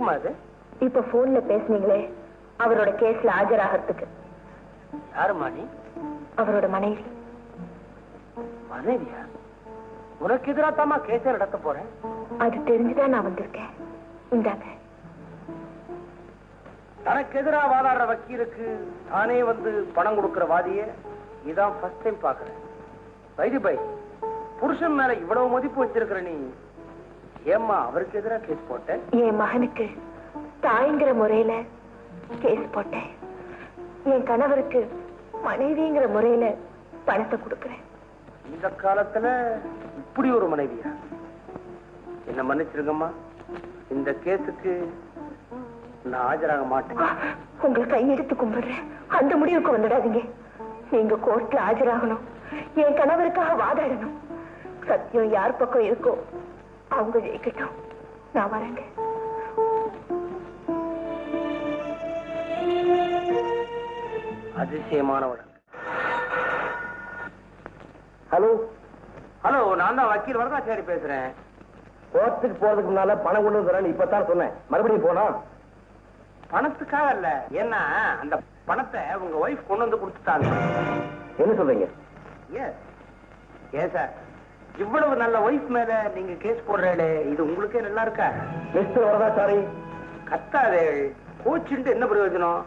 எதுக்குமா அது? இப்ப போன்ல பேசுனீங்களே அவரோட கேஸ்ல ஆஜராகிறதுக்கு. யாருமா நீ அவரோட மனைவி. மனைவியா? உனக்கு எதிரா தாமா கேஸ நடத்த போறேன். அது தெரிஞ்சுதான் நான் வந்திருக்கேன். இந்தாங்க. தனக்கு எதிரா வாதாடுற வக்கீலுக்கு தானே வந்து பணம் கொடுக்கிற வாதிய இதான் ஃபர்ஸ்ட் டைம் பாக்குறேன் வைதி பை புருஷன் மேல இவ்வளவு மதிப்பு வச்சிருக்கிற நீ ஏம்மா அவருக்கு எதிரா கேஸ் போட்ட என் மகனுக்கு தாய்ங்கிற முறையில கேஸ் போட்டேன். என் கணவருக்கு மனைவிங்கிற முறையில பணத்தை கொடுக்கறேன். இந்த காலத்துல இப்படி ஒரு மனைவியா? என்ன மன்னிச்சிருங்கம்மா. இந்த கேஸுக்கு நான் ஆஜராக மாட்டேன். உங்களை கையெடுத்து கும்பிடுறேன். அந்த முடிவுக்கு வந்துடாதீங்க. நீங்க கோர்ட்ல ஆஜராகணும். என் கணவருக்காக வாதாடணும். சத்தியம் யார் பக்கம் இருக்கோ அவங்க ஜெயிக்கட்டும். நான் வரேங்க. அதிசயமானவள். ஹலோ? ஹலோ நான் தான் வக்கீல் வரதாச்சாரி பேசுறேன். கோர்ட்டுக்கு போறதுக்கு முன்னால பணம் கொண்டு வந்துறேன்னு இப்பதான் சொன்னேன். மறுபடியும் போனா? பணத்துக்காக இல்ல. ஏன்னா அந்த பணத்தை உங்க ஒய்ஃப் கொண்டு வந்து கொடுத்துட்டாங்க. என்ன சொல்றீங்க? ஏன் ஏன் சார் இவ்வளவு நல்ல ஒய்ஃப் மேல நீங்க கேஸ் போடுறீங்களே இது உங்களுக்கே நல்லா இருக்கா? மிஸ்டர் வரதாச்சாரி கத்தாதே. கோச்சுட்டு என்ன பிரயோஜனம்?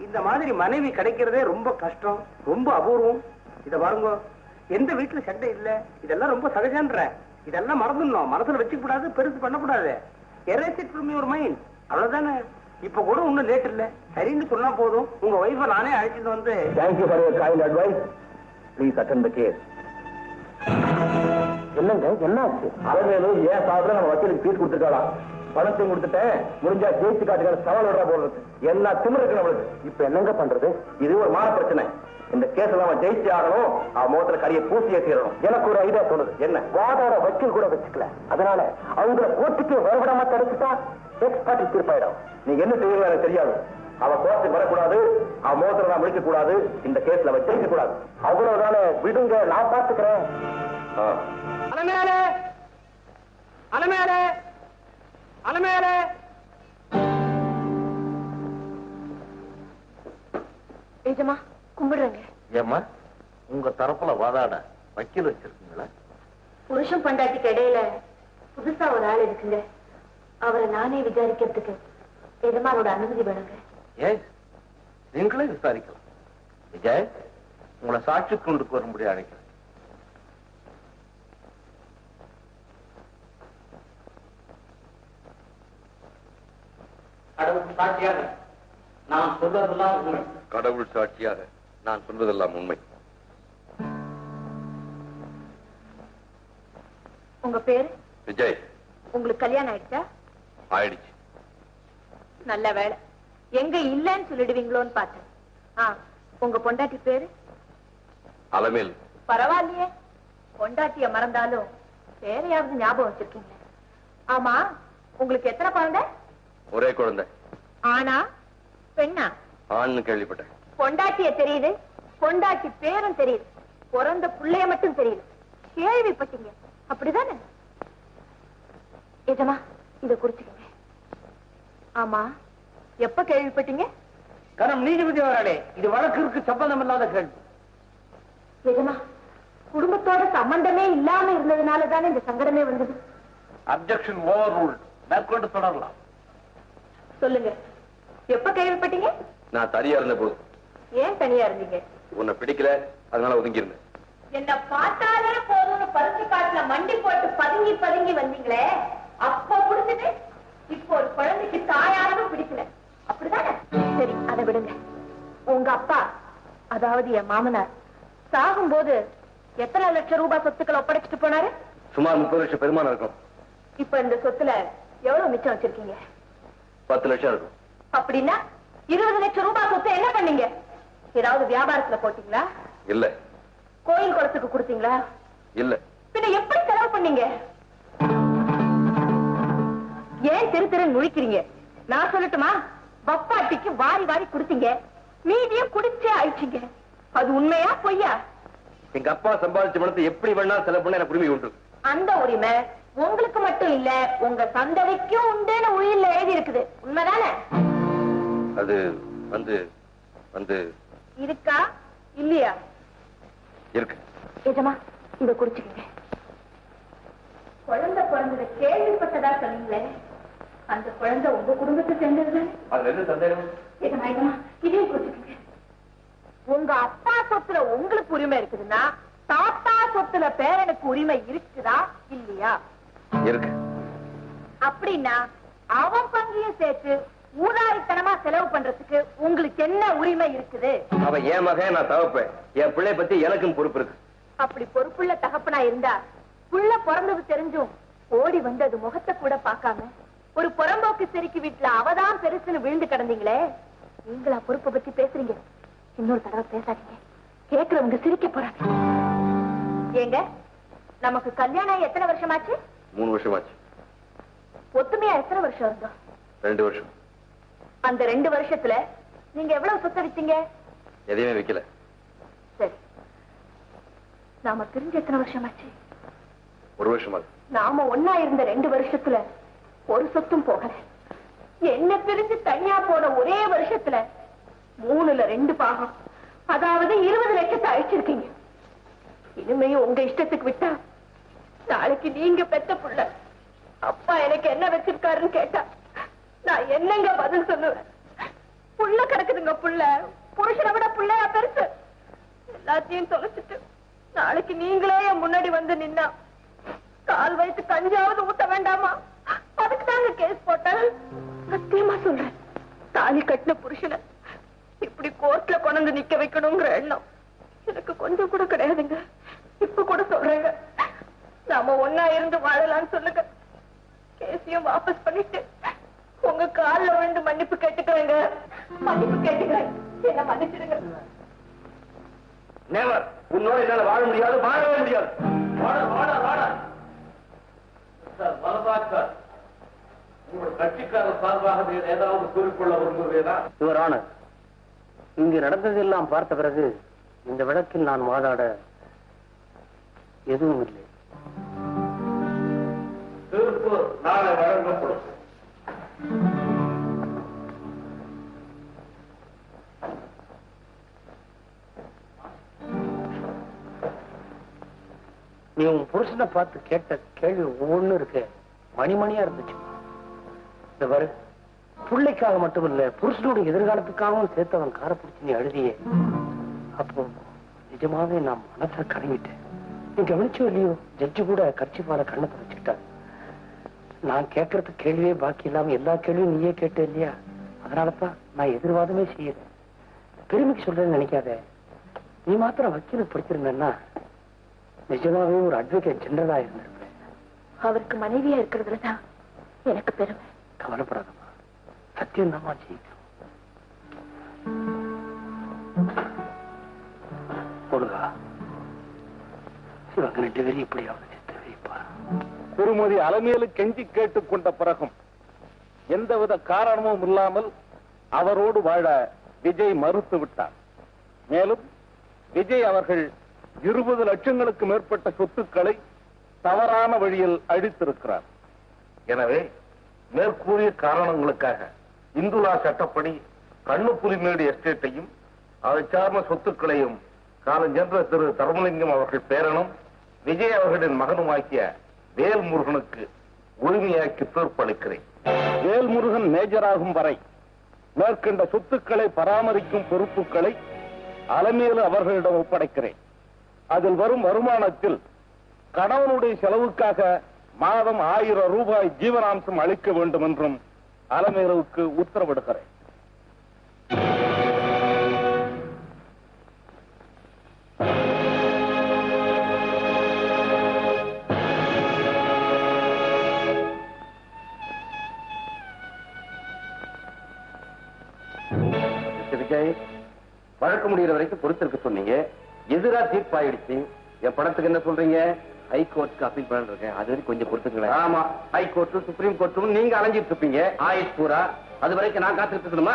இந்த மாதிரி மனைவி கிடைக்கிறதே ரொம்ப கஷ்டம் ரொம்ப அபூர்வம். இத பாருங்க எந்த வீட்டுல சண்டை இல்ல இதெல்லாம் ரொம்ப சகஜன்ற இதெல்லாம் மறந்துடணும் மனசுல வச்சுக்க கூடாது பெருசு பண்ணக்கூடாது. Erase it from your mind அவ்வளவுதானே. இப்ப கூட ஒண்ணும் லேட் இல்ல. சரின்னு சொன்னா போதும். உங்க ஒய்ஃபை நானே அழைச்சிட்டு வந்து thank you for your kind advice please attend the case என்னங்க என்ன ஆச்சு அலமேலும் ஏன் சாப்பிட நம்ம வக்கீலுக்கு ஃபீஸ் கொடுத்துருக்கலாம் பணத்தையும் கொடுத்துட்டேன். முடிஞ்சா ஜெயிச்சு காட்டுக்கிற சவால் விடுறா போடுறது என்ன திமிரு இருக்கு நம்மளுக்கு. இப்ப என்னங்க பண்றது? இது ஒரு மான பிரச்சனை. இந்த கேஸ்ல அவன் ஜெயிச்சு ஆகணும். அவன் முகத்துல கரிய பூசியே தீரணும் எனக்கு ஒரு ஐடியா தோணுது. என்ன? வாதாட வக்கீல் கூட வச்சுக்கல. அதனால அவங்கள கோர்ட்டுக்கு வரவிடாம தடுத்துட்டா எக்ஸ்பர்ட் தீர்ப்பாயிடும். நீங்க என்ன செய்வீங்க எனக்கு தெரியாது. அவ கோர்ட்டுக்கு வரக்கூடாது. அவ முகத்துல நான் முடிக்க கூடாது இந்த கேஸ்ல அவ ஜெயிக்க கூடாது அவ்வளவுதானே? விடுங்க நான் பாத்துக்கிறேன் அலமேலே. அலமேலே. அலமேலே. நிஜமா கும்பிடுறேங்க. ஏம்மா உங்க தரப்புல வாதாட வக்கீல் வச்சிருக்கீங்களா? புருஷன் பண்டாட்டிக்கு இடையில புதுசா ஒரு ஆள் இருக்குங்க. அவரை நானே விசாரிக்கிறதுக்கு எஜமானோட அனுமதி வேணுங்க. ஏன் நீங்களே விசாரிக்கலாம். விஜய் உங்களை சாட்சி கொண்டுக்கு வரும்படி அழைக்கிறேன். கடவுள் சாட்சியாக நான் சொல்றதெல்லாம் உண்மை. கடவுள் சாட்சியாக நான் சொல்வதெல்லாம் உண்மை. உங்க பேரு? விஜய். உங்களுக்கு கல்யாணம் ஆயிடுச்சா? ஆயிடுச்சு. நல்ல வேலை எங்க இல்லன்னு சொல்லிடுவீங்களோன்னு பார்த்தேன். ஆ உங்க பொண்டாட்டி பேரு? அலமேல். பரவாயில்லையே. பொண்டாட்டிய மறந்தாலும் பேரையாவது ஞாபகம் வச்சிருக்கீங்க ஆமா உங்களுக்கு எத்தனை குழந்தை? ஒரே குழந்தை. ஆனா பெண்ணா? ஆண்னு கேள்விப்பட்டேன். பொண்டாட்டிய தெரியுது பொண்டாட்டி பேரும் தெரியுது பிறந்த புள்ளைய மட்டும் தெரியல கேள்விப்பட்டீங்க. அப்படிதானே? எஜமா இத குறிச்சுக்கங்க. ஆமா எப்ப கேள்விப்பட்டீங்க? கரம் நீதிபதி அவர்களே இது வழக்கிற்கு சம்பந்தம் இல்லாத கேள்வி. எஜமா குடும்பத்தோட சம்பந்தமே இல்லாம இருந்ததுனால தானே இந்த சங்கடமே வந்தது? அப்செக்ஷன் ஓவர் ரூல் மேற்கொண்டு தொடரலாம். சொல்லுங்க. எப்ப கேள்விப்பட்டீங்க? நான் தனியா இருந்த போது ஏன் தனியா இருந்தீங்க? உன்னை பிடிக்கல அதனால ஒதுங்கி இருந்தேன் என்ன பார்த்தாலே போதும்னு பருத்தி காட்டுல மண்டி போட்டு பதுங்கி பதுங்கி வந்தீங்களே அப்ப புடிச்சது இப்போ ஒரு குழந்தைக்கு தாயாரும் பிடிக்கல. அப்படிதானே? சரி அதை விடுங்க. உங்க அப்பா அதாவது என் மாமனார் சாகும்போது எத்தனை லட்சம் ரூபாய் சொத்துக்களை ஒப்படைச்சிட்டு போனாரு? சுமார் முப்பது லட்சம் பெருமானம் இருக்கும் இப்ப இந்த சொத்துல எவ்வளவு மிச்சம் வச்சிருக்கீங்க? பத்து லட்சம் இருக்கும். அப்படின்னா இருபது லட்சம் ரூபாய் சொத்தை என்ன பண்ணீங்க? ஏதாவது வியாபாரத்துல போட்டீங்களா? இல்ல. கோயில் குளத்துக்கு கொடுத்தீங்களா? இல்ல. பின்ன எப்படி செலவு பண்ணீங்க? ஏன் தெரு தெரு முழிக்கிறீங்க? நான் சொல்லட்டுமா? பப்பாட்டிக்கு வாரி வாரி கொடுத்தீங்க. மீதியும் குடிச்சே அழிச்சீங்க அது உண்மையா பொய்யா? எங்க அப்பா சம்பாதிச்ச பணத்தை எப்படி வேணா செலவு பண்ண எனக்கு உரிமை உண்டு. அந்த உரிமை உங்களுக்கு மட்டும் இல்ல உங்க சந்ததிக்கும் உண்டுன்னு உயிர்ல எழுதி இருக்கு இருக்குது உண்மைதானே? அது வந்து வந்து. இருக்கா? இல்லையா? இருக்கு. எஜமா இத குடிச்சுக்கங்க. குழந்தை பிறந்தத கேள்விப்பட்டதா சொன்னீங்களே? அந்த குழந்தை உங்க குடும்பத்தை சேர்ந்தது அதுல என்ன சந்தேகம்? எஜமா எஜமா இதையும் குடிச்சுக்கங்க. உங்க அப்பா சொத்துல உங்களுக்கு உரிமை இருக்குதுன்னா தாத்தா சொத்துல பேரனுக்கு உரிமை இருக்குதா? இல்லையா? இருக்கு. அப்படின்னா அவன் பங்கையும் சேர்த்து ஊதாரித்தனமா செலவு பண்றதுக்கு உங்களுக்கு என்ன உரிமை இருக்குது? அவ என் மகன் நான் தவப்பேன். என் பிள்ளை பத்தி எனக்கும் பொறுப்பு இருக்கு. அப்படி பொறுப்புள்ள தகப்பனா இருந்தா புள்ள பிறந்தது தெரிஞ்சும் ஓடி வந்து அது முகத்தை கூட பார்க்காம ஒரு புறம்போக்கு செருக்கி வீட்டுல அவதான் பெருசுன்னு விழுந்து கிடந்தீங்களே நீங்களா பொறுப்பை பத்தி பேசுறீங்க. இன்னொரு தடவை பேசாதீங்க. கேக்குறவங்க சிரிக்க போறாங்க. ஏங்க நமக்கு கல்யாணம் எத்தனை வருஷமாச்சு? மூணு வருஷமாச்சு. ஒத்துமையா எத்தனை வருஷம் இருந்தோம் ரெண்டு வருஷம். அந்த ரெண்டு வருஷத்துல நீங்க எவ்வளவு சொத்தடிச்சீங்க? எதையுமே வைக்கல. சரி. நாம பிரிஞ்சு எத்தனை வருஷமாச்சு? ஒரு வருஷமாச்சு நாம ஒன்னா இருந்த ரெண்டு வருஷத்துல ஒரு சொத்தும் போகல. என்ன பிரிஞ்சு தனியா போன ஒரே வருஷத்துல மூணுல ரெண்டு பாகம். அதாவது இருபது லட்சத்தை அழிச்சிருக்கீங்க. இனிமையும் உங்க இஷ்டத்துக்கு விட்டா நாளைக்கு நீங்க பெத்த புள்ள. அப்பா எனக்கு என்ன வச்சிருக்காருன்னு கேட்டா நான் என்னங்க பதில் சொல்லுவேன்? புள்ள கிடக்குதுங்க புள்ள. புருஷனை விட புள்ளையா பெருசு. எல்லாத்தையும் தொலைச்சிட்டு நாளைக்கு நீங்களே என் முன்னாடி வந்து நின்னா கால் வயிற்று கஞ்சாவது ஊட்ட வேண்டாமா? அதுக்கு தாங்க கேஸ் போட்டேன். சத்தியமா சொல்றேன் தாலி கட்டின புருஷனை இப்படி கோர்ட்ல கொண்டு நிக்க வைக்கணுங்கிற எண்ணம் எனக்கு கொஞ்சம் கூட கிடையாதுங்க. இப்ப கூட சொல்றேங்க. நாம ஒன்னா இருந்து வாழலாம்னு சொல்லுங்க. கேஸையும் வாபஸ் பண்ணிட்டு உங்க கால்ல விழுந்து மன்னிப்பு கேட்டுக்கிறேங்க. மன்னிப்பு கேட்டுக்கிறேன். என்ன மன்னிச்சிடுங்க. நேவர் உன்னோட என்னால வாழ முடியாது வாழவே முடியாது. வாட வாட வாட. சார் வரதாஜ் சார் உங்கள் கட்சிக்காரர் சார்பாக ஏதாவது கூறிக்கொள்ள விரும்புகிறீரா யுவர் ஆனர் இங்கு நடந்ததெல்லாம் பார்த்த பிறகு இந்த வழக்கில் நான் வாதாட எதுவும் இல்லை. தீர்ப்பு நாளை வழங்கப்படும். நீ உன் புருஷனை பார்த்து கேட்ட கேள்வி ஒவ்வொன்றும் இருக்கு. மணிமணியா இருந்துச்சு. இந்த பாரு பிள்ளைக்காக மட்டுமில்ல புருஷனுடைய எதிர்காலத்துக்காகவும் சேர்த்து அவன் காரை பிடிச்சு நீ அழுதியே. அப்போ நிஜமாவே நான் மனசை கலங்கிட்டேன் நீ கவனிச்சோ இல்லையோ? ஜட்ஜு கூட கட்சிப்பால கண்ணை தொடச்சுக்கிட்டார் நான் கேட்கறதுக்கு கேள்வியே பாக்கி இல்லாம எல்லா கேள்வியும் நீயே கேட்ட இல்லையா? அதனாலதான் நான் எதிர்வாதமே செய்யறேன் பெருமைக்கு சொல்றேன்னு நினைக்காத. நீ மாத்திரம் வக்கீல் படிச்சிருந்தேன்னா நிஜமாவே ஒரு அட்வொகேட் ஜெனரலா இருந்திருப்பேன். அவருக்கு மனைவியா இருக்கிறதுல தான் எனக்கு பெருமை. கவலைப்படாதம்மா. சத்தியம் தான்மா ஜெயிக்கும் இவங்க ரெண்டு பேரும் இப்படியாவது சித்த வைப்பா? திருமதி அலமேலு கெஞ்சி கேட்டுக் கொண்ட பிறகும் எந்தவித காரணமும் இல்லாமல் அவரோடு வாழ விஜய் மறுத்து விட்டார். மேலும் விஜய் அவர்கள் இருபது லட்சங்களுக்கு மேற்பட்ட சொத்துக்களை தவறான வழியில் அழித்திருக்கிறார். எனவே மேற்கூறிய காரணங்களுக்காக இந்துலா சட்டப்படி கண்ணுப்புலிமேடு எஸ்டேட்டையும் அதை சார்ந்த சொத்துக்களையும் காலஞ்சென்ற திரு தர்மலிங்கம் அவர்கள் பேரனும் விஜய் அவர்களின் மகனுமாக்கிய வேல்முருகனுக்கு உரிமையாக்கி தீர்ப்பளிக்கிறேன். வேல்முருகன் மேஜராகும் வரை மேற்கண்ட சொத்துக்களை பராமரிக்கும் பொறுப்புகளை அலமேலு அவர்களிடம் ஒப்படைக்கிறேன். அதில் வரும் வருமானத்தில் கணவனுடைய செலவுக்காக மாதம் ஆயிரம் ரூபாய் ஜீவனாம்சம் அளிக்க வேண்டும் என்றும் அலமேலுவுக்கு உத்தரவிடுகிறேன். விஜய் வழக்கு முடிகிற வரைக்கும் பொறுத்திருக்க சொன்னீங்க. எதிரா தீர்ப்பாயிடுச்சு என் படத்துக்கு என்ன சொல்றீங்க? ஹைகோர்ட்டுக்கு அப்பீல் பண்ண இருக்கேன். அது வரைக்கும் கொஞ்சம் பொறுத்துக்கலாம் ஆமா. ஹை கோர்ட்டு சுப்ரீம் கோர்ட்டும் நீங்க அலைஞ்சிட்டு இருப்பீங்க. ஆயுஷ் பூரா. அது வரைக்கும் நான் காத்திருக்கணுமா இருக்கணுமா